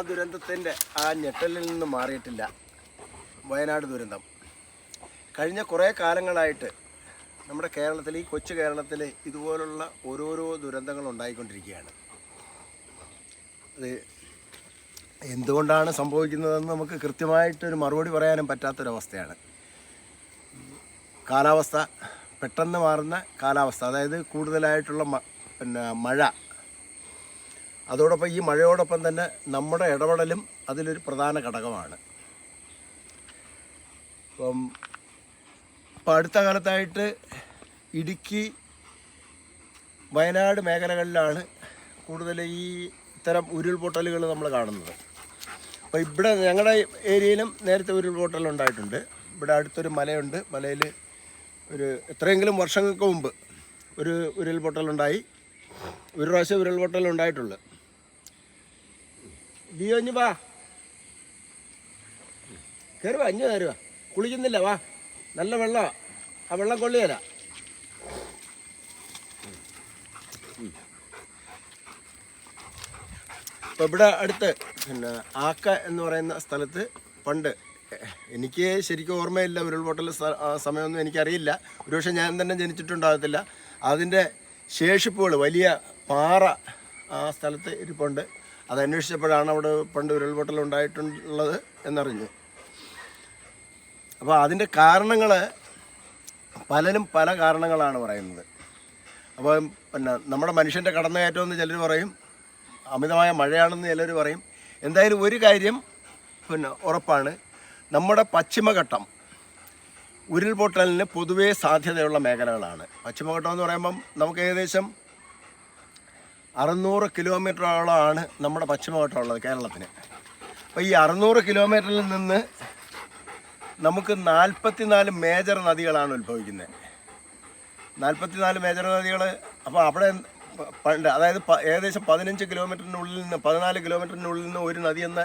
മഹാദുരന്തത്തിന്റെ ആ ഞെട്ടലിൽ നിന്ന് മാറിയിട്ടില്ല വയനാട് ദുരന്തം. കഴിഞ്ഞ കുറേ കാലങ്ങളായിട്ട് നമ്മുടെ കേരളത്തിൽ ഈ കൊച്ചു കേരളത്തിൽ ഇതുപോലുള്ള ഓരോരോ ദുരന്തങ്ങൾ ഉണ്ടായിക്കൊണ്ടിരിക്കുകയാണ്. അത് എന്തുകൊണ്ടാണ് സംഭവിക്കുന്നതെന്ന് നമുക്ക് കൃത്യമായിട്ടൊരു മറുപടി പറയാനും പറ്റാത്തൊരവസ്ഥയാണ്. കാലാവസ്ഥ പെട്ടെന്ന് മാറുന്ന കാലാവസ്ഥ അതായത് കൂടുതലായിട്ടുള്ള പിന്നെ മഴ അതോടൊപ്പം ഈ മഴയോടൊപ്പം തന്നെ നമ്മുടെ ഇടപെടലും അതിലൊരു പ്രധാന ഘടകമാണ്. ഇപ്പം ഇപ്പം അടുത്ത കാലത്തായിട്ട് ഇടുക്കി വയനാട് മേഖലകളിലാണ് കൂടുതൽ ഈ ഇത്തരം ഉരുൾപൊട്ടലുകൾ നമ്മൾ കാണുന്നത്. അപ്പോൾ ഇവിടെ ഞങ്ങളുടെ ഏരിയയിലും നേരത്തെ ഉരുൾപൊട്ടൽ ഉണ്ടായിട്ടുണ്ട്. ഇവിടെ അടുത്തൊരു മലയുണ്ട്. മലയിൽ ഒരു എത്രയെങ്കിലും വർഷങ്ങൾക്ക് മുമ്പ് ഒരു ഉരുൾപൊട്ടലുണ്ടായി. ഒരു പ്രാവശ്യം ഉരുൾപൊട്ടൽ ഉണ്ടായിട്ടുള്ളു. ലിയോ വാ. കയറി വാ വാ കുളിക്കുന്നില്ല വാ. നല്ല വെള്ളമാണ് ആ വെള്ളം കൊള്ളിയല്ല ഇപ്പം ഇവിടെ അടുത്ത് പിന്നെ ആക്ക എന്ന് പറയുന്ന സ്ഥലത്ത് പണ്ട് എനിക്ക് ശരിക്കും ഓർമ്മയില്ല ഉരുൾപൊട്ടൽ സമയമൊന്നും എനിക്കറിയില്ല. ഒരുപക്ഷെ ഞാൻ തന്നെ ജനിച്ചിട്ടുണ്ടാകത്തില്ല. അതിന്റെ ശേഷിപ്പുകൾ വലിയ പാറ ആ സ്ഥലത്ത് ഇരിപ്പുണ്ട്. അത് അന്വേഷിച്ചപ്പോഴാണ് അവിടെ പണ്ട് ഉരുൾപൊട്ടൽ ഉണ്ടായിട്ടുള്ളത് എന്നറിഞ്ഞു. അപ്പോൾ അതിന്റെ കാരണങ്ങൾ പലരും പല കാരണങ്ങളാണ് പറയുന്നത്. അപ്പോൾ പിന്നെ നമ്മുടെ മനുഷ്യന്റെ കടന്നുകയറ്റം എന്ന് ചിലർ പറയും അമിതമായ മഴയാണെന്ന് ചിലർ പറയും. എന്തായാലും ഒരു കാര്യം പിന്നെ ഉറപ്പാണ് നമ്മുടെ പശ്ചിമഘട്ടം ഉരുൾപൊട്ടലിന് പൊതുവേ സാധ്യതയുള്ള മേഖലകളാണ്. പശ്ചിമഘട്ടം എന്ന് പറയുമ്പം നമുക്ക് ഏകദേശം അറുന്നൂറ് കിലോമീറ്ററോളമാണ് നമ്മുടെ പശ്ചിമഘട്ടമുള്ളത് കേരളത്തിന്. അപ്പോൾ ഈ അറുന്നൂറ് കിലോമീറ്ററിൽ നിന്ന് നമുക്ക് നാൽപ്പത്തിനാല് മേജർ നദികളാണ് ഉത്ഭവിക്കുന്നത്. നാൽപ്പത്തിനാല് മേജർ നദികൾ അപ്പോൾ അവിടെ പണ്ട് അതായത് ഏകദേശം പതിനഞ്ച് കിലോമീറ്ററിനുള്ളിൽ നിന്ന് പതിനാല് കിലോമീറ്ററിനുള്ളിൽ നിന്ന് ഒരു നദി എന്ന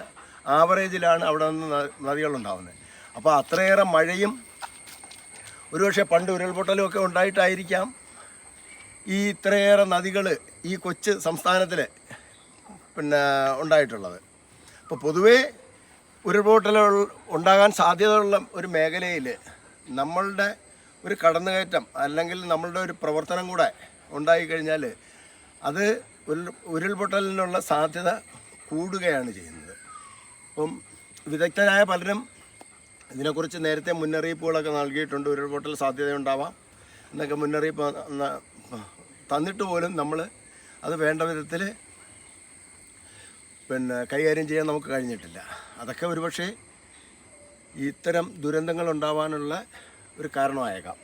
ആവറേജിലാണ് അവിടെ നിന്ന് നദികളുണ്ടാകുന്നത് അപ്പോൾ അത്രയേറെ മഴയും ഒരുപക്ഷെ പണ്ട് ഉരുൾപൊട്ടലും ഒക്കെ ഉണ്ടായിട്ടായിരിക്കാം. ഈ ഇത്രയേറെ നദികൾ ഈ കൊച്ചു സംസ്ഥാനത്തിൽ പിന്നെ ഉണ്ടായിട്ടുള്ളത്. അപ്പോൾ പൊതുവേ ഉരുൾപൊട്ടൽ ഉണ്ടാകാൻ സാധ്യതയുള്ള ഒരു മേഖലയിൽ നമ്മളുടെ ഒരു കടന്നുകയറ്റം അല്ലെങ്കിൽ നമ്മളുടെ ഒരു പ്രവർത്തനം കൂടെ ഉണ്ടായിക്കഴിഞ്ഞാൽ അത് ഉരുൾ ഉരുൾപൊട്ടലിനുള്ള സാധ്യത കൂടുകയാണ് ചെയ്യുന്നത്. അപ്പം വിദഗ്ധരായ പലരും ഇതിനെക്കുറിച്ച് നേരത്തെ മുന്നറിയിപ്പുകളൊക്കെ നൽകിയിട്ടുണ്ട്. ഉരുൾപൊട്ടൽ സാധ്യതയുണ്ടാവാം. എന്നൊക്കെ മുന്നറിയിപ്പ് തന്നിട്ട് പോലും നമ്മൾ അത് വേണ്ട വിധത്തിൽ പിന്നെ കൈകാര്യം ചെയ്യാൻ നമുക്ക് കഴിഞ്ഞിട്ടില്ല. അതൊക്കെ ഒരുപക്ഷെ ഇത്തരം ദുരന്തങ്ങൾ ഉണ്ടാവാനുള്ള ഒരു കാരണമായേക്കാം.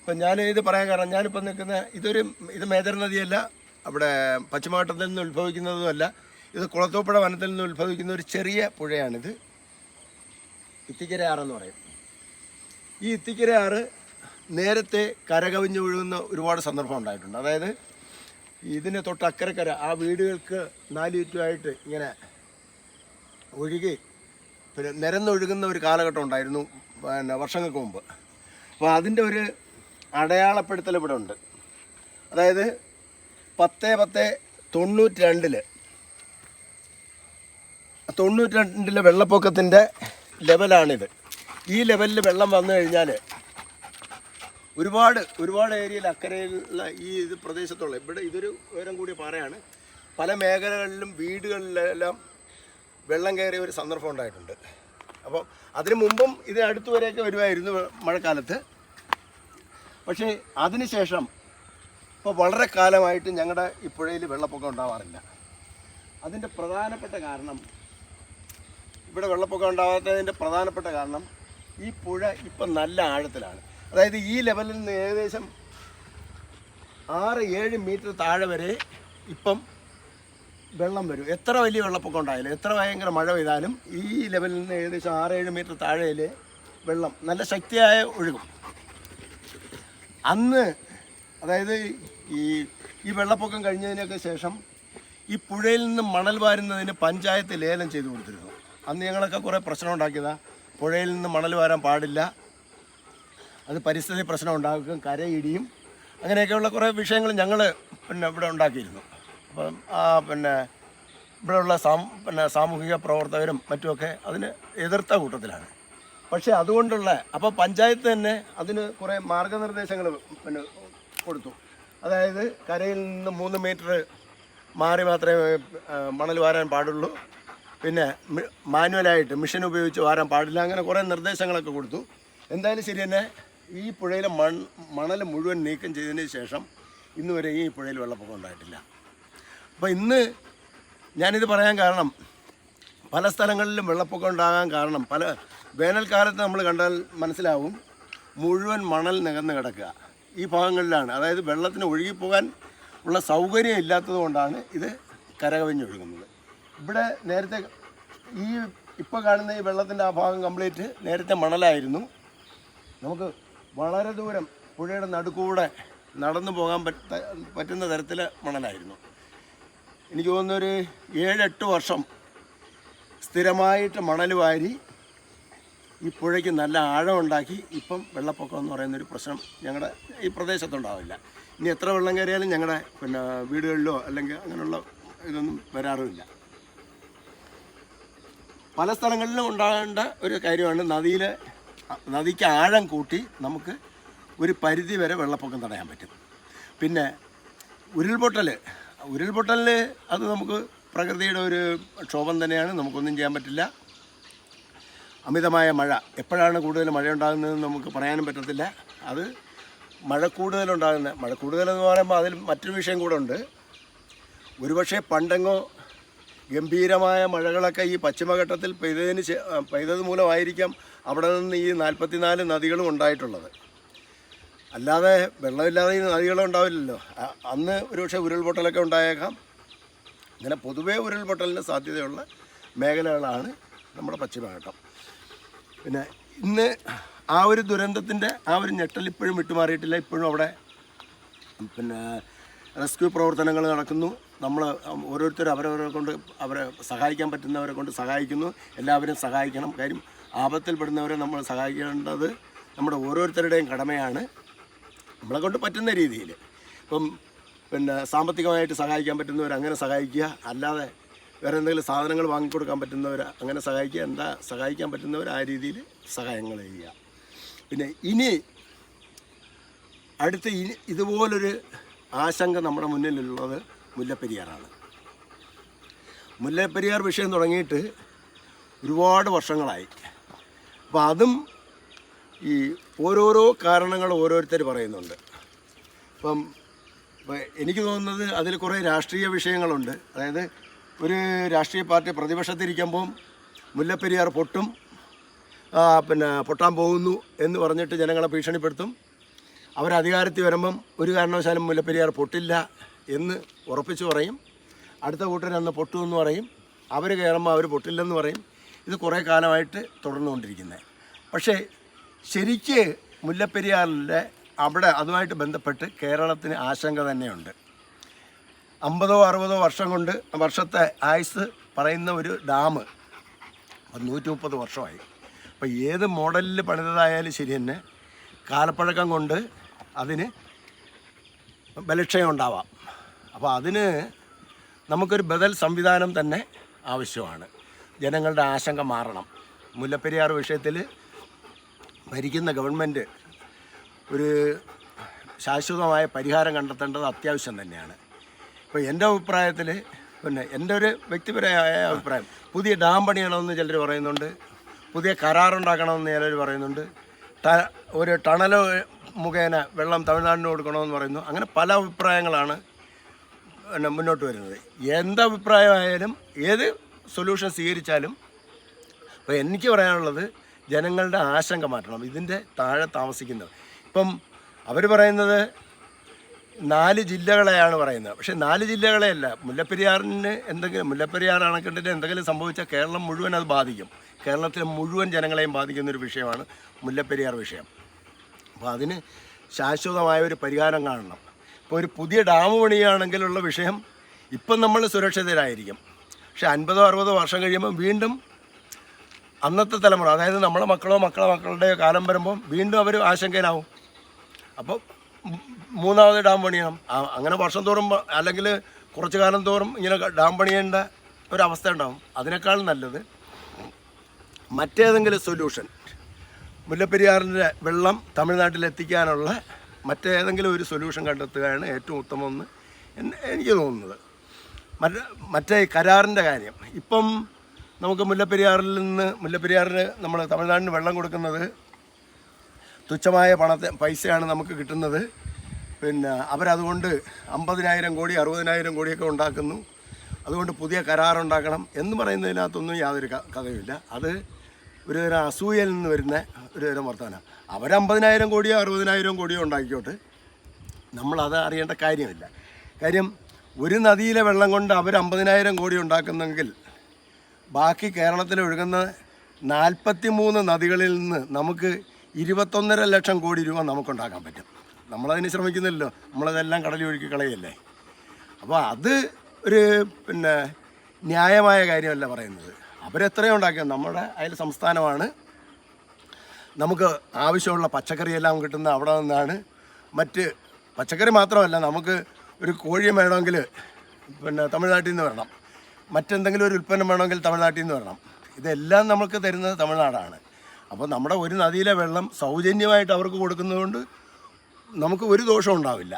ഇപ്പം ഞാൻ ഇത് പറയാൻ കാരണം ഞാനിപ്പോൾ നിൽക്കുന്ന ഇതൊരു ഇത് മേജർ നദിയല്ല അവിടെ പശ്ചിമഘട്ടത്തിൽ നിന്ന് ഉത്ഭവിക്കുന്നതുമല്ല ഇത് കുളത്തോപ്പുഴ വനത്തിൽ നിന്ന് ഉത്ഭവിക്കുന്ന ഒരു ചെറിയ പുഴയാണിത്. ഇത്തിക്കര ആറെന്ന് പറയും. ഈ ഇത്തിക്കര ആറ് നേരത്തെ കരകവിഞ്ഞ് വീഴുന്ന ഒരുപാട് സന്ദർഭം ഉണ്ടായിട്ടുണ്ട്. അതായത് ഇതിന് തൊട്ട് ആ വീടുകൾക്ക് നാല് ചുറ്റുമായിട്ട് ഇങ്ങനെ ഒഴുകി പിന്നെ നിരന്നൊഴുകുന്ന ഒരു കാലഘട്ടം ഉണ്ടായിരുന്നു പിന്നെ വർഷങ്ങൾക്ക് മുമ്പ്. അപ്പോൾ അതിന്റെ ഒരു അടയാളപ്പെടുത്തൽ ഇവിടെ ഉണ്ട്. അതായത് പത്ത് പത്ത് തൊണ്ണൂറ്റി രണ്ടിൽ തൊണ്ണൂറ്റി രണ്ടിലെ വെള്ളപ്പൊക്കത്തിന്റെ ലെവലാണിത്. ഈ ലെവലിൽ വെള്ളം വന്നു കഴിഞ്ഞാൽ ഒരുപാട് ഒരുപാട് ഏരിയയിൽ അക്കരയിലുള്ള ഈ ഇത് പ്രദേശത്തുള്ള ഇവിടെ ഇതൊരു ഉയരം കൂടിയ പാറയാണ്. പല മേഖലകളിലും വീടുകളിലെല്ലാം വെള്ളം കയറിയ ഒരു സന്ദർഭം ഉണ്ടായിട്ടുണ്ട്. അപ്പോൾ അതിനു മുമ്പും ഇത് അടുത്ത് വരെയൊക്കെ വരുമായിരുന്നു മഴക്കാലത്ത്. പക്ഷേ അതിനുശേഷം ഇപ്പോൾ വളരെ കാലമായിട്ട് ഞങ്ങളുടെ ഈ പുഴയിൽ വെള്ളപ്പൊക്കം ഉണ്ടാവാറില്ല. അതിന്റെ പ്രധാനപ്പെട്ട കാരണം ഇവിടെ വെള്ളപ്പൊക്കം ഉണ്ടാവാത്തതിന്റെ പ്രധാനപ്പെട്ട കാരണം ഈ പുഴ ഇപ്പം നല്ല ആഴത്തിലാണ്. അതായത് ഈ ലെവലിൽ നിന്ന് ഏകദേശം ആറ് ഏഴ് മീറ്റർ താഴെ വരെ ഇപ്പം വെള്ളം വരും. എത്ര വലിയ വെള്ളപ്പൊക്കം ഉണ്ടായാലും എത്ര ഭയങ്കര മഴ പെയ്താലും ഈ ലെവലിൽ നിന്ന് ഏകദേശം ആറ് ഏഴ് മീറ്റർ താഴെയിൽ വെള്ളം നല്ല ശക്തിയായ ഒഴുകും. അന്ന് അതായത് ഈ ഈ വെള്ളപ്പൊക്കം കഴിഞ്ഞതിനൊക്കെ ശേഷം ഈ പുഴയിൽ നിന്ന് മണൽ വാരുന്നതിന് പഞ്ചായത്ത് ലേലം ചെയ്തു കൊടുത്തിരുന്നു. അന്ന് ഞങ്ങളൊക്കെ കുറേ പ്രശ്നം ഉണ്ടാക്കിയതാണ് പുഴയിൽ നിന്ന് മണൽ വാരാൻ പാടില്ല. അത് പരിസ്ഥിതി പ്രശ്നം ഉണ്ടാക്കും കരയിടിയും അങ്ങനെയൊക്കെയുള്ള കുറേ വിഷയങ്ങൾ ഞങ്ങൾ പിന്നെ ഇവിടെ ഉണ്ടാക്കിയിരുന്നു. അപ്പം ആ പിന്നെ ഇവിടെയുള്ള സാം പിന്നെ സാമൂഹിക പ്രവർത്തകരും മറ്റുമൊക്കെ അതിന് എതിർത്ത കൂട്ടത്തിലാണ്. പക്ഷേ അതുകൊണ്ടുള്ള അപ്പോൾ പഞ്ചായത്ത് തന്നെ അതിന് കുറേ മാർഗനിർദ്ദേശങ്ങൾ പിന്നെ കൊടുത്തു. അതായത് കരയിൽ നിന്ന് മൂന്ന് മീറ്റർ മാറി മാത്രമേ മണൽ വാരാൻ പാടുള്ളൂ. പിന്നെ മാനുവലായിട്ട് മിഷൻ ഉപയോഗിച്ച് വാരാൻ പാടില്ല അങ്ങനെ കുറേ നിർദ്ദേശങ്ങളൊക്കെ കൊടുത്തു. എന്തായാലും ശരി തന്നെ ഈ പുഴയിലെ മൺ മണൽ മുഴുവൻ നീക്കം ചെയ്തതിന് ശേഷം ഇന്ന് വരെ ഈ പുഴയിൽ വെള്ളപ്പൊക്കം ഉണ്ടായിട്ടില്ല. അപ്പോൾ ഇന്ന് ഞാനിത് പറയാൻ കാരണം പല സ്ഥലങ്ങളിലും വെള്ളപ്പൊക്കം ഉണ്ടാകാൻ കാരണം പല വേനൽക്കാലത്ത് നമ്മൾ കണ്ടാൽ മനസ്സിലാവും മുഴുവൻ മണൽ നികന്ന് കിടക്കുക. ഈ ഭാഗങ്ങളിലാണ്. അതായത് വെള്ളത്തിന് ഒഴുകിപ്പോകാൻ ഉള്ള സൗകര്യം ഇല്ലാത്തത് കൊണ്ടാണ് ഇത് കരകവിഞ്ഞൊഴുകുന്നത് ഇവിടെ നേരത്തെ ഈ ഇപ്പോൾ കാണുന്ന ഈ വെള്ളത്തിന്റെ ആ ഭാഗം കംപ്ലീറ്റ് നേരത്തെ മണലായിരുന്നു. നമുക്ക് വളരെ ദൂരം പുഴയുടെ നടുക്കൂടെ നടന്നു പോകാൻ പറ്റുന്ന തരത്തിൽ മണലായിരുന്നു. എനിക്ക് തോന്നുന്നു ഒരു ഏഴെട്ട് വർഷം സ്ഥിരമായിട്ട് മണൽ വാരി ഈ പുഴയ്ക്ക് നല്ല ആഴം ഉണ്ടാക്കി ഇപ്പം വെള്ളപ്പൊക്കം എന്ന് പറയുന്നൊരു പ്രശ്നം ഞങ്ങളുടെ ഈ പ്രദേശത്തുണ്ടാവില്ല. ഇനി എത്ര വെള്ളം കയറിയാലും ഞങ്ങളുടെ പിന്നെ വീടുകളിലോ അല്ലെങ്കിൽ അങ്ങനെയുള്ള ഇതൊന്നും വരാറുമില്ല. പല സ്ഥലങ്ങളിലും ഉണ്ടാകേണ്ട ഒരു കാര്യമാണ് നദിയിൽ നദിക്ക് ആഴം കൂട്ടി നമുക്ക് ഒരു പരിധി വരെ വെള്ളപ്പൊക്കം തടയാൻ പറ്റും. പിന്നെ ഉരുൾപൊട്ടൽ ഉരുൾപൊട്ടലിൽ അത് നമുക്ക് പ്രകൃതിയുടെ ഒരു ക്ഷോഭം തന്നെയാണ്. നമുക്കൊന്നും ചെയ്യാൻ പറ്റില്ല. അമിതമായ മഴ. എപ്പോഴാണ് കൂടുതൽ മഴ ഉണ്ടാകുന്നതെന്ന് നമുക്ക് പറയാനും പറ്റത്തില്ല. അത് മഴ കൂടുതലുണ്ടാകുന്ന മഴ കൂടുതലെന്ന് പറയുമ്പോൾ അതിൽ മറ്റൊരു വിഷയം കൂടെ ഉണ്ട്. ഒരുപക്ഷെ പണ്ടെങ്ങോ ഗംഭീരമായ മഴകളൊക്കെ ഈ പശ്ചിമഘട്ടത്തിൽ പെയ്തതിന് പെയ്തത് മൂലമായിരിക്കാം അവിടെ നിന്ന് ഈ നാൽപ്പത്തിനാല് നദികളും ഉണ്ടായിട്ടുള്ളത്. അല്ലാതെ വെള്ളമില്ലാതെ ഈ നദികളും ഉണ്ടാവില്ലല്ലോ. അന്ന് ഒരുപക്ഷെ ഉരുൾപൊട്ടലൊക്കെ ഉണ്ടായേക്കാം. ഇങ്ങനെ പൊതുവേ ഉരുൾപൊട്ടലിന് സാധ്യതയുള്ള മേഖലകളാണ് നമ്മുടെ പശ്ചിമഘട്ടം. പിന്നെ ഇന്ന് ആ ഒരു ദുരന്തത്തിന്റെ ആ ഒരു ഞെട്ടൽ ഇപ്പോഴും വിട്ടുമാറിയിട്ടില്ല. ഇപ്പോഴും അവിടെ പിന്നെ റെസ്ക്യൂ പ്രവർത്തനങ്ങൾ നടക്കുന്നു. നമ്മൾ ഓരോരുത്തരും അവരവരെ കൊണ്ട് അവരെ സഹായിക്കാൻ പറ്റുന്നവരെ കൊണ്ട് സഹായിക്കുന്നു. എല്ലാവരും സഹായിക്കണം. കാര്യം ആപത്തിൽപ്പെടുന്നവരെ നമ്മൾ സഹായിക്കേണ്ടത് നമ്മുടെ ഓരോരുത്തരുടെയും കടമയാണ്. നമ്മളെ കൊണ്ട് പറ്റുന്ന രീതിയിൽ ഇപ്പം പിന്നെ സാമ്പത്തികമായിട്ട് സഹായിക്കാൻ പറ്റുന്നവർ അങ്ങനെ സഹായിക്കുക. അല്ലാതെ വേറെ എന്തെങ്കിലും സാധനങ്ങൾ വാങ്ങിക്കൊടുക്കാൻ പറ്റുന്നവർ അങ്ങനെ സഹായിക്കുക. എന്താ സഹായിക്കാൻ പറ്റുന്നവർ ആ രീതിയിൽ സഹായങ്ങൾ ചെയ്യുക. പിന്നെ ഇനി അടുത്ത ഇനി ഇതുപോലൊരു ആശങ്ക നമ്മുടെ മുന്നിലുള്ളത് മുല്ലപ്പെരിയാറാണ്. മുല്ലപ്പെരിയാർ വിഷയം തുടങ്ങിയിട്ട് ഒരുപാട് വർഷങ്ങളായി. അപ്പോൾ അതും ഈ ഓരോരോ കാരണങ്ങൾ ഓരോരുത്തർ പറയുന്നുണ്ട്. ഇപ്പം എനിക്ക് തോന്നുന്നത് അതിൽ കുറേ രാഷ്ട്രീയ വിഷയങ്ങളുണ്ട്. അതായത് ഒരു രാഷ്ട്രീയ പാർട്ടി പ്രതിപക്ഷത്തിരിക്കുമ്പം മുല്ലപ്പെരിയാർ പൊട്ടും പിന്നെ പൊട്ടാൻ പോകുന്നു എന്ന് പറഞ്ഞിട്ട് ജനങ്ങളെ ഭീഷണിപ്പെടുത്തും. അവർ അധികാരത്തിൽ വരുമ്പം ഒരു കാരണവശാലും മുല്ലപ്പെരിയാർ പൊട്ടില്ല എന്ന് ഉറപ്പിച്ചു പറയും. അടുത്ത കൂട്ടർ അന്ന് പൊട്ടു എന്ന് പറയും. അവർ കയറുമ്പോൾ അവർ പൊട്ടില്ലെന്ന് പറയും. ഇത് കുറേ കാലമായിട്ട് തുടർന്നുകൊണ്ടിരിക്കുന്നത്. പക്ഷേ ശരിക്ക് മുല്ലപ്പെരിയാറിന്റെ അവിടെ അതുമായിട്ട് ബന്ധപ്പെട്ട് കേരളത്തിന് ആശങ്ക തന്നെയുണ്ട്. അമ്പതോ അറുപതോ വർഷം കൊണ്ട് വർഷത്തെ ആയുസ് പറയുന്ന ഒരു ഡാം നൂറ്റി മുപ്പത് വർഷമായി. അപ്പോൾ ഏത് മോഡലിൽ പണിതതായാലും ശരി തന്നെ കാലപ്പഴക്കം കൊണ്ട് അതിന് ബലക്ഷയം ഉണ്ടാവാം. അപ്പോൾ അതിന് നമുക്കൊരു ബദൽ സംവിധാനം തന്നെ ആവശ്യമാണ്. ജനങ്ങളുടെ ആശങ്ക മാറണം. മുല്ലപ്പെരിയാർ വിഷയത്തിൽ ഭരിക്കുന്ന ഗവൺമെന്റ് ഒരു ശാശ്വതമായ പരിഹാരം കണ്ടെത്തേണ്ടത് അത്യാവശ്യം തന്നെയാണ്. ഇപ്പോൾ എന്റെ അഭിപ്രായത്തിൽ പിന്നെ എന്റെ ഒരു വ്യക്തിപരമായ അഭിപ്രായം പുതിയ ഡാം പണിയണമെന്ന് ചിലർ പറയുന്നുണ്ട് പുതിയ കരാറുണ്ടാക്കണമെന്ന് ചിലർ പറയുന്നുണ്ട് ഒരു ടണൽ മുഖേന വെള്ളം തമിഴ്നാടിന് കൊടുക്കണമെന്ന് പറയുന്നു. അങ്ങനെ പല അഭിപ്രായങ്ങളാണ് പിന്നെ മുന്നോട്ട് വരുന്നത്. എന്ത് അഭിപ്രായമായാലും ഏത് സൊല്യൂഷൻ സ്വീകരിച്ചാലും അപ്പോൾ എനിക്ക് പറയാനുള്ളത് ജനങ്ങളുടെ ആശങ്ക മാറ്റണം. ഇതിന്റെ താഴെ താമസിക്കുന്നത് ഇപ്പം അവർ പറയുന്നത് നാല് ജില്ലകളെയാണ് പറയുന്നത്. പക്ഷേ നാല് ജില്ലകളെയല്ല. മുല്ലപ്പെരിയാറിന് എന്തെങ്കിലും മുല്ലപ്പെരിയാർ അണക്കെട്ടിന് എന്തെങ്കിലും സംഭവിച്ചാൽ കേരളം മുഴുവൻ അത് ബാധിക്കും. കേരളത്തിലെ മുഴുവൻ ജനങ്ങളെയും ബാധിക്കുന്ന ഒരു വിഷയമാണ് മുല്ലപ്പെരിയാർ വിഷയം. അപ്പോൾ അതിന് ശാശ്വതമായ ഒരു പരിഹാരം കാണണം. ഇപ്പോൾ ഒരു പുതിയ ഡാം പണിയുകയാണെങ്കിലുള്ള വിഷയം ഇപ്പം നമ്മൾ സുരക്ഷിതരായിരിക്കും. പക്ഷേ അൻപതോ അറുപതോ വർഷം കഴിയുമ്പോൾ വീണ്ടും അന്നത്തെ തലമുറ അതായത് നമ്മളെ മക്കളോ മക്കളെ മക്കളുടെ കാലം വരുമ്പോൾ വീണ്ടും അവർ ആശങ്കയിലാവും. അപ്പോൾ മൂന്നാമത് ഡാം പണിയണം. അങ്ങനെ വർഷം തോറും അല്ലെങ്കിൽ കുറച്ച് കാലം തോറും ഇങ്ങനെ ഡാം പണിയേണ്ട ഒരവസ്ഥ ഉണ്ടാവും. അതിനേക്കാൾ നല്ലത് മറ്റേതെങ്കിലും സൊല്യൂഷൻ. മുല്ലപ്പെരിയാറിന്റെ വെള്ളം തമിഴ്നാട്ടിൽ എത്തിക്കാനുള്ള മറ്റേതെങ്കിലും ഒരു സൊല്യൂഷൻ കണ്ടെത്തുകയാണ് ഏറ്റവും ഉത്തമമെന്ന് എനിക്ക് തോന്നുന്നത്. മറ്റേ മറ്റേ കരാറിന്റെ കാര്യം. ഇപ്പം നമുക്ക് മുല്ലപ്പെരിയാറിൽ നിന്ന് മുല്ലപ്പെരിയാറിന് നമ്മൾ തമിഴ്നാടിന് വെള്ളം കൊടുക്കുന്നത് തുച്ഛമായ പണത്തെ പൈസയാണ് നമുക്ക് കിട്ടുന്നത്. പിന്നെ അവരതുകൊണ്ട് അമ്പതിനായിരം കോടി അറുപതിനായിരം കോടിയൊക്കെ ഉണ്ടാക്കുന്നു. അതുകൊണ്ട് പുതിയ കരാറുണ്ടാക്കണം എന്ന് പറയുന്നതിനകത്തൊന്നും യാതൊരു കഥയുമില്ല. അത് ഒരു തരം അസൂയയിൽ നിന്ന് വരുന്ന ഒരു തരം വർത്തമാനം. അവർ അമ്പതിനായിരം കോടിയോ അറുപതിനായിരം കോടിയോ ഉണ്ടാക്കിക്കോട്ട്. നമ്മളത് അറിയേണ്ട കാര്യമില്ല. കാര്യം ഒരു നദിയിലെ വെള്ളം കൊണ്ട് അവർ അമ്പതിനായിരം കോടി ഉണ്ടാക്കുന്നെങ്കിൽ ബാക്കി കേരളത്തിൽ ഒഴുകുന്ന നാൽപ്പത്തി മൂന്ന് നദികളിൽ നിന്ന് നമുക്ക് ഇരുപത്തൊന്നര ലക്ഷം കോടി രൂപ നമുക്കുണ്ടാക്കാൻ പറ്റും. നമ്മളതിന് ശ്രമിക്കുന്നില്ലല്ലോ. നമ്മളതെല്ലാം കടലിൽ ഒഴുക്കി കളയല്ലേ? അപ്പോൾ അത് ഒരു പിന്നെ ന്യായമായ കാര്യമല്ല പറയുന്നത്. അവരെത്രയും ഉണ്ടാക്കിയത് നമ്മുടെ അയൽ സംസ്ഥാനമാണ്. നമുക്ക് ആവശ്യമുള്ള പച്ചക്കറിയെല്ലാം കിട്ടുന്ന അവിടെ നിന്നാണ്. മറ്റ് പച്ചക്കറി മാത്രമല്ല നമുക്ക് ഒരു കോഴിയും വേണമെങ്കിൽ പിന്നെ തമിഴ്നാട്ടിൽ നിന്ന് വരണം. മറ്റെന്തെങ്കിലും ഒരു ഉൽപ്പന്നം വേണമെങ്കിൽ തമിഴ്നാട്ടിൽ നിന്ന് വരണം. ഇതെല്ലാം നമുക്ക് തരുന്നത് തമിഴ്നാടാണ്. അപ്പോൾ നമ്മുടെ ഒരു നദിയിലെ വെള്ളം സൗജന്യമായിട്ട് അവർക്ക് കൊടുക്കുന്നതുകൊണ്ട് നമുക്ക് ഒരു ദോഷം ഉണ്ടാവില്ല.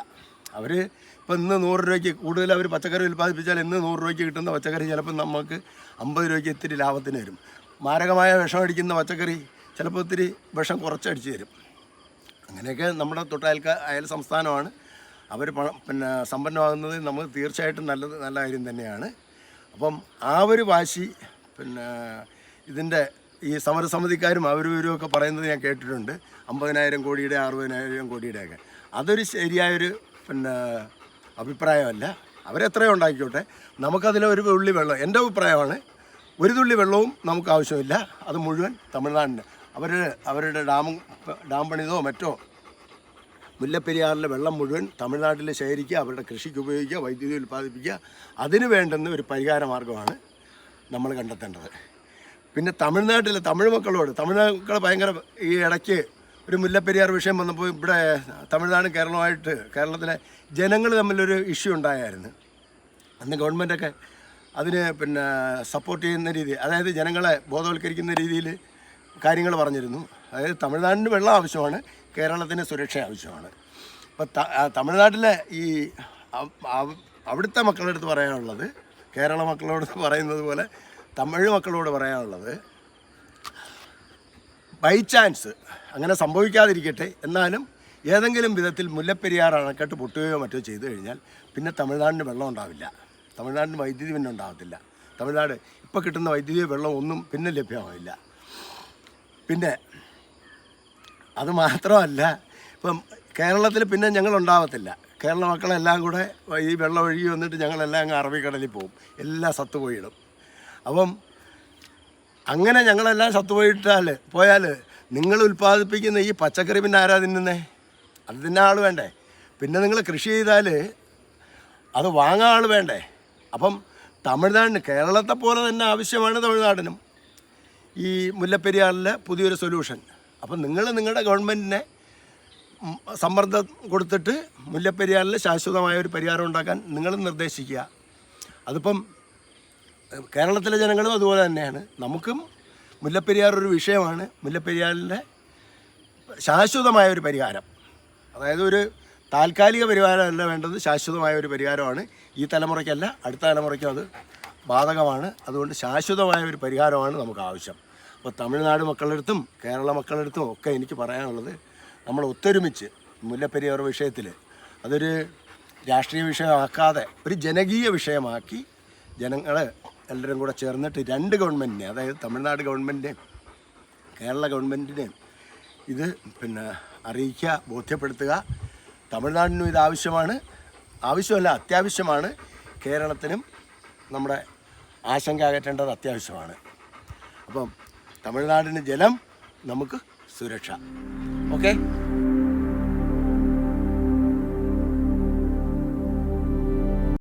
അവർ ഇപ്പം ഇന്ന് നൂറ് രൂപയ്ക്ക് കൂടുതൽ അവർ പച്ചക്കറി ഉൽപ്പാദിപ്പിച്ചാൽ ഇന്ന് നൂറ് രൂപയ്ക്ക് കിട്ടുന്ന പച്ചക്കറി ചിലപ്പോൾ നമുക്ക് അമ്പത് രൂപയ്ക്ക് ഇത്തിരി ലാഭത്തിന് വരും. മാരകമായ വിഷം അടിക്കുന്ന പച്ചക്കറി ചിലപ്പോൾ ഇത്തിരി വിഷം കുറച്ചടിച്ച് തരും. അങ്ങനെയൊക്കെ നമ്മുടെ തൊട്ടയൽക്ക അയൽ സംസ്ഥാനമാണ്. അവർ പിന്നെ സമ്പന്നമാകുന്നത് നമുക്ക് തീർച്ചയായിട്ടും നല്ലത് നല്ല കാര്യം തന്നെയാണ്. അപ്പം ആ ഒരു വാശി പിന്നെ ഇതിന്റെ ഈ സമരസമിതിക്കാരും അവരും ഇവരും ഒക്കെ പറയുന്നത് ഞാൻ കേട്ടിട്ടുണ്ട്. അമ്പതിനായിരം കോടിയുടെ അറുപതിനായിരം കോടിയുടെ ഒക്കെ അതൊരു ശരിയായൊരു പിന്നെ അഭിപ്രായമല്ല. അവരെത്രയോ ഉണ്ടാക്കിക്കോട്ടെ. നമുക്കതിലെ ഒരു തുള്ളി വെള്ളം എന്റെ അഭിപ്രായമാണ് ഒരു തുള്ളി വെള്ളവും നമുക്ക് ആവശ്യമില്ല. അത് മുഴുവൻ തമിഴ്നാടിന്. അവർ അവരുടെ ഡാം ഡാം പണിതോ മറ്റോ മുല്ലപ്പെരിയാറിലെ വെള്ളം മുഴുവൻ തമിഴ്നാട്ടിൽ ശേഖരിക്കുക അവരുടെ കൃഷിക്ക് ഉപയോഗിക്കുക വൈദ്യുതി ഉൽപ്പാദിപ്പിക്കുക അതിന് വേണ്ടുന്ന ഒരു പരിഹാര മാർഗമാണ് നമ്മൾ കണ്ടെത്തേണ്ടത്. പിന്നെ തമിഴ്നാട്ടിലെ തമിഴ് മക്കളോട് തമിഴ് മക്കൾ ഭയങ്കര ഈ ഇടയ്ക്ക് ഒരു മുല്ലപ്പെരിയാർ വിഷയം വന്നപ്പോൾ ഇവിടെ തമിഴ്നാട് കേരളമായിട്ട് കേരളത്തിലെ ജനങ്ങൾ തമ്മിലൊരു ഇഷ്യൂ ഉണ്ടായായിരുന്നു. അന്ന് ഗവൺമെന്റൊക്കെ അതിന് പിന്നെ സപ്പോർട്ട് ചെയ്യുന്ന രീതി അതായത് ജനങ്ങളെ ബോധവൽക്കരിക്കുന്ന രീതിയിൽ കാര്യങ്ങൾ പറഞ്ഞിരുന്നു. അതായത് തമിഴ്നാടിന് വെള്ളം ആവശ്യമാണ് കേരളത്തിന് സുരക്ഷ ആവശ്യമാണ്. അപ്പോൾ തമിഴ്നാട്ടിലെ ഈ അവ- അവ- അവിടുത്തെ മക്കളുടെ അടുത്ത് പറയാനുള്ളത് കേരള മക്കളോട് പറയുന്നത് പോലെ തമിഴ് മക്കളോട് പറയാനുള്ളത് ബൈ ചാൻസ് അങ്ങനെ സംഭവിക്കാതിരിക്കട്ടെ എന്നാലും ഏതെങ്കിലും വിധത്തിൽ മുല്ലപ്പെരിയാർ അണക്കെട്ട് പൊട്ടുകയോ മറ്റോ ചെയ്തു കഴിഞ്ഞാൽ പിന്നെ തമിഴ്നാടിന് വെള്ളം ഉണ്ടാവില്ല. തമിഴ്നാടിന് വൈദ്യുതി പിന്നെ ഉണ്ടാകത്തില്ല. തമിഴ്നാട് ഇപ്പോൾ കിട്ടുന്ന വൈദ്യുതി വെള്ളം ഒന്നും പിന്നെ ലഭ്യമാവില്ല. പിന്നെ അത് മാത്രമല്ല ഇപ്പം കേരളത്തിൽ പിന്നെ ഞങ്ങൾ ഉണ്ടാവത്തില്ല. കേരള മക്കളെല്ലാം കൂടെ ഈ വെള്ളം ഒഴുകി വന്നിട്ട് ഞങ്ങളെല്ലാം അങ്ങ് അറബിക്കടലിൽ പോകും. എല്ലാം സത്തുപോയിടും. അപ്പം അങ്ങനെ ഞങ്ങളെല്ലാം ചത്തുപോയിട്ടാൽ പോയാൽ നിങ്ങൾ ഉൽപ്പാദിപ്പിക്കുന്ന ഈ പച്ചക്കറി പിന്നെ ആരാ തിന്നുന്നേ? അത് തിന്നാൻ ആൾ വേണ്ടേ? പിന്നെ നിങ്ങൾ കൃഷി ചെയ്താൽ അത് വാങ്ങാൻ ആൾ വേണ്ടേ? അപ്പം തമിഴ്നാടിന് കേരളത്തെ പോലെ തന്നെ ആവശ്യമാണ് തമിഴ്നാടിനും. ഈ മുല്ലപ്പെരിയാറിലെ പുതിയൊരു സൊല്യൂഷൻ അപ്പം നിങ്ങൾ നിങ്ങളുടെ ഗവൺമെന്റിനെ സമ്മർദ്ദം കൊടുത്തിട്ട് മുല്ലപ്പെരിയാറിൽ ശാശ്വതമായ ഒരു പരിഹാരം ഉണ്ടാക്കാൻ നിങ്ങൾ നിർദ്ദേശിക്കുക. അതിപ്പം കേരളത്തിലെ ജനങ്ങളും അതുപോലെ തന്നെയാണ്. നമുക്കും മുല്ലപ്പെരിയാർ ഒരു വിഷയമാണ്. മുല്ലപ്പെരിയാറിന്റെ ശാശ്വതമായ ഒരു പരിഹാരം. അതായത് ഒരു താൽക്കാലിക പരിഹാരമല്ല വേണ്ടത് ശാശ്വതമായ ഒരു പരിഹാരമാണ്. ഈ തലമുറയ്ക്കല്ല അടുത്ത തലമുറയ്ക്കും അത് ബാധകമാണ്. അതുകൊണ്ട് ശാശ്വതമായ ഒരു പരിഹാരമാണ് നമുക്ക് ആവശ്യം. അപ്പോൾ തമിഴ്നാട് മക്കളെടുത്തും കേരള മക്കളെടുത്തും ഒക്കെ എനിക്ക് പറയാനുള്ളത് നമ്മൾ ഒത്തൊരുമിച്ച് മുല്ലപ്പെരിയാർ വിഷയത്തിൽ അതൊരു രാഷ്ട്രീയ വിഷയമാക്കാതെ ഒരു ജനകീയ വിഷയമാക്കി ജനങ്ങൾ എല്ലാവരും കൂടെ ചേർന്നിട്ട് രണ്ട് ഗവൺമെന്റിനെ അതായത് തമിഴ്നാട് ഗവൺമെന്റിനെയും കേരള ഗവൺമെന്റിനെയും ഇത് പിന്നെ അറിയിക്കുക ബോധ്യപ്പെടുത്തുക. തമിഴ്നാടിനും ഇത് ആവശ്യമാണ്. ആവശ്യമല്ല അത്യാവശ്യമാണ്. കേരളത്തിനും നമ്മുടെ ആശങ്ക അകറ്റേണ്ടത് അത്യാവശ്യമാണ്. അപ്പം തമിഴ്നാടിന് ജലം നമുക്ക് സുരക്ഷ. ഓക്കെ?